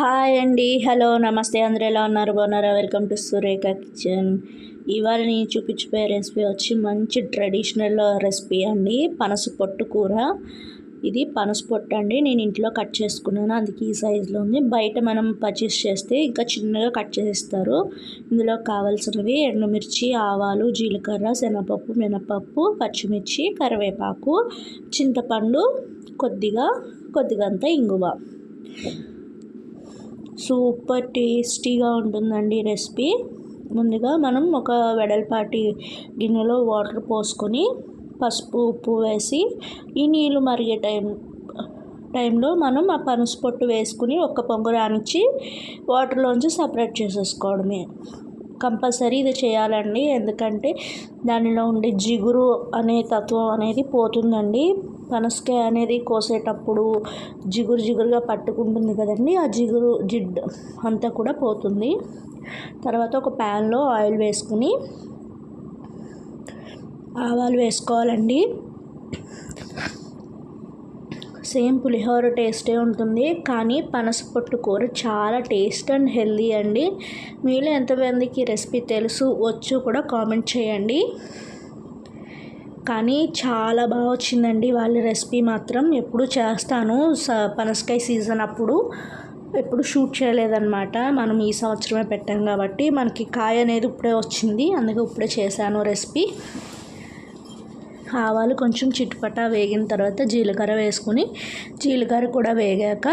Hi అండి. Hello నమస్తే. అందరూ ఎలా ఉన్నారు? బాగున్నారా? Welcome to Surekha kitchen. ఇవాళ నేను చూపించిపోయే రెసిపీ వచ్చి మంచి ట్రెడిషనల్ రెసిపీ అండి. పనస పొట్టు కూర. ఇది పనస పొట్టు అండి. నేను ఇంట్లో కట్ చేసుకున్నాను. అందుకే ఈ సైజులో ఉంది. బయట మనం పర్చేస్ చేస్తే ఇంకా చిన్నగా కట్ చేస్తారు ఇందులో కావాల్సినవి ఎండుమిర్చి ఆవాలు జీలకర్ర శనగపప్పు మినపప్పు పచ్చిమిర్చి కరివేపాకు చింతపండు కొద్దిగా కొద్దిగంత ఇంగువ. సూపర్ టేస్టీగా ఉంటుందండి రెసిపీ. ముందుగా మనం ఒక వెడల్పాటి గిన్నెలో వాటర్ పోసుకొని పసుపు ఉప్పు వేసి ఈ నీళ్ళు మరిగే టైం టైంలో మనం ఆ పనస పొట్టు వేసుకుని ఒక్క పొంగు రానిచ్చి వాటర్లోంచి సపరేట్ చేసేసుకోవడమే. కంపల్సరీ ఇది చేయాలండి. ఎందుకంటే దానిలో ఉండే జిగురు అనే తత్వం అనేది పోతుందండి. పనసకాయ అనేది కోసేటప్పుడు జిగురు జిగురుగా పట్టుకుంటుంది కదండి. ఆ జిగురు జిడ్ అంతా కూడా పోతుంది. తర్వాత ఒక ప్యాన్లో ఆయిల్ వేసుకుని ఆవాలు వేసుకోవాలండి. సేమ్ పులిహోర టేస్టే ఉంటుంది. కానీ పనస పొట్టు కూర చాలా టేస్ట్ అండ్ హెల్దీ అండి. మీలో ఎంతమందికి రెసిపీ తెలుసు వచ్చు కూడా కామెంట్ చేయండి. కానీ చాలా బాగా వచ్చిందండి వాళ్ళ రెసిపీ మాత్రం. ఎప్పుడు చేస్తాను. స పనసకాయ సీజన్ అప్పుడు ఎప్పుడు షూట్ చేయలేదన్నమాట. మనం ఈ సంవత్సరమే పెట్టాం కాబట్టి మనకి కాయ అనేది ఇప్పుడే వచ్చింది. అందుకే ఇప్పుడే చేశాను రెసిపీ. ఆవాలు కొంచెం చిట్టుపట వేగిన తర్వాత జీలకర్ర వేసుకుని జీలకర్ర కూడా వేగాక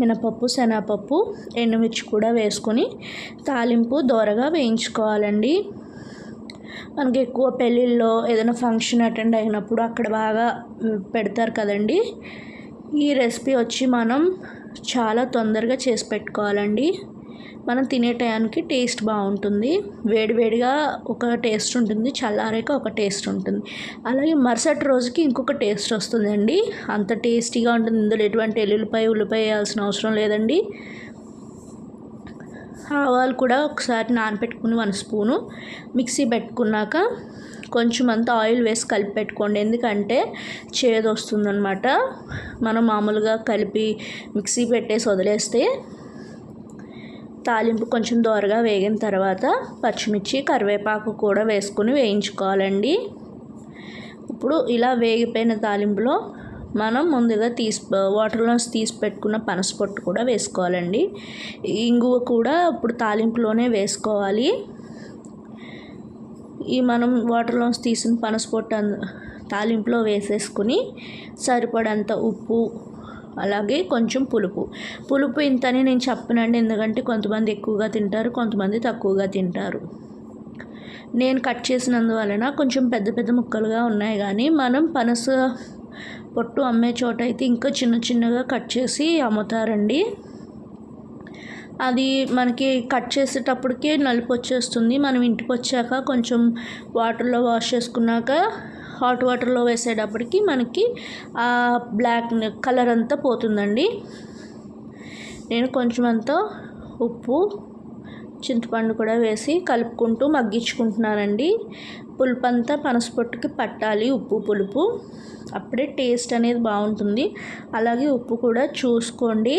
మినపప్పు శనగపప్పు ఎండుమిర్చి కూడా వేసుకొని తాలింపు దోరగా వేయించుకోవాలండి. మనకి ఎక్కువ పెళ్ళిళ్ళలో ఏదైనా ఫంక్షన్ అటెండ్ అయినప్పుడు అక్కడ బాగా పెడతారు కదండి. ఈ రెసిపీ వచ్చి మనం చాలా తొందరగా చేసి పెట్టుకోవాలండి. మనం తినే టయానికి టేస్ట్ బాగుంటుంది. వేడివేడిగా ఒక టేస్ట్ ఉంటుంది. చల్లారాక ఒక టేస్ట్ ఉంటుంది. అలాగే మరుసటి రోజుకి ఇంకొక టేస్ట్ వస్తుందండి. అంత టేస్టీగా ఉంటుంది. ఇందులో ఎటువంటి ఎల్లుల్లిపాయ ఉల్లిపాయ వేయాల్సిన అవసరం లేదండి. ఆవాలు కూడా ఒకసారి నానపెట్టుకుని వన్ స్పూను మిక్సీ పెట్టుకున్నాక కొంచెం అంత ఆయిల్ వేసి కలిపి పెట్టుకోండి. ఎందుకంటే చేదు వస్తుందన్నమాట మనం మామూలుగా కలిపి మిక్సీ పెట్టేసి వదిలేస్తే తాలింపు కొంచెం దోరగా వేగిన తర్వాత పచ్చిమిర్చి కరివేపాకు కూడా వేసుకుని వేయించుకోవాలండి. ఇప్పుడు ఇలా వేగిపోయిన తాలింపులో మనం ముందుగా తీసి వాటర్లోంచి తీసి పెట్టుకున్న పనసపొట్టు కూడా వేసుకోవాలండి. ఇంగువ కూడా ఇప్పుడు తాలింపులోనే వేసుకోవాలి. ఈ మనం వాటర్లోంచి తీసిన పనసపొట్టు తాలింపులో వేసేసుకుని సరిపడంత ఉప్పు అలాగే కొంచెం పులుపు. పులుపు ఇంతని నేను చెప్పనండి ఎందుకంటే కొంతమంది ఎక్కువగా తింటారు కొంతమంది తక్కువగా తింటారు. నేను కట్ చేసినందువలన కొంచెం పెద్ద పెద్ద ముక్కలుగా ఉన్నాయి కానీ మనం పనస పొట్టు అమ్మే చోట అయితే ఇంకా చిన్న చిన్నగా కట్ చేసి అమ్ముతారండి. అది మనకి కట్ చేసేటప్పటికే నలుపు వచ్చేస్తుంది. మనం ఇంటికి వచ్చాక కొంచెం వాటర్లో వాష్ చేసుకున్నాక హాట్ వాటర్లో వేసేటప్పటికి మనకి ఆ బ్లాక్ కలర్ అంతా పోతుందండి. నేను కొంచెం అంతా ఉప్పు చింతపండు కూడా వేసి కలుపుకుంటూ మగ్గించుకుంటున్నానండి. పులుపు అంతా పనసపొట్టుకి పట్టాలి ఉప్పు పులుపు. అప్పుడే టేస్ట్ అనేది బాగుంటుంది. అలాగే ఉప్పు కూడా చూసుకోండి.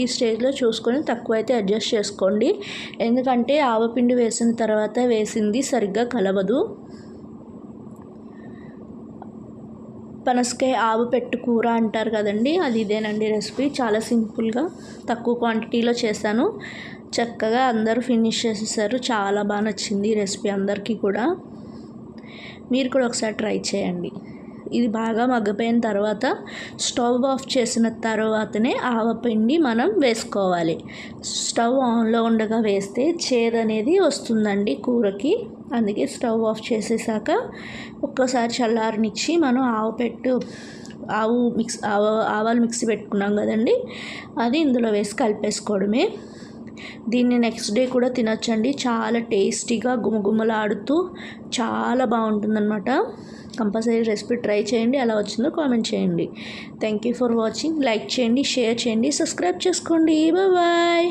ఈ స్టేజ్లో చూసుకొని తక్కువ అయితే అడ్జస్ట్ చేసుకోండి. ఎందుకంటే ఆవపిండి వేసిన తర్వాత వేసింది సరిగ్గా కలవదు. పనసకాయ ఆవు పెట్టు కూర అంటారు కదండి అది ఇదేనండి రెసిపీ. చాలా సింపుల్గా తక్కువ క్వాంటిటీలో చేశాను. చక్కగా అందరూ ఫినిష్ చేసేసారు. చాలా బాగా నచ్చింది రెసిపీ అందరికీ కూడా. మీరు కూడా ఒకసారి ట్రై చేయండి. ఇది బాగా మగ్గిపోయిన తర్వాత స్టవ్ ఆఫ్ చేసిన తర్వాతనే ఆవపిండి మనం వేసుకోవాలి. స్టవ్ ఆన్లో ఉండగా వేస్తే చేదు అనేది వస్తుందండి కూరకి. అందుకే స్టవ్ ఆఫ్ చేసేసాక ఒక్కసారి చల్లారనిచ్చి మనం ఆవు పెట్టు ఆవు మిక్స్ ఆవ ఆవాలు మిక్సీ పెట్టుకున్నాం కదండి. అది ఇందులో వేసి కలిపేసుకోవడమే. దీన్ని నెక్స్ట్ డే కూడా తినచ్చండి. చాలా టేస్టీగా గుమగుమలాడుతూ చాలా బాగుంటుందన్నమాట. కంపల్సరీ రెసిపీ ట్రై చేయండి ఎలా వచ్చిందో కామెంట్ చేయండి. Thank you for watching like చేయండి షేర్ చేయండి సబ్స్క్రైబ్ చేసుకోండి. బాయ్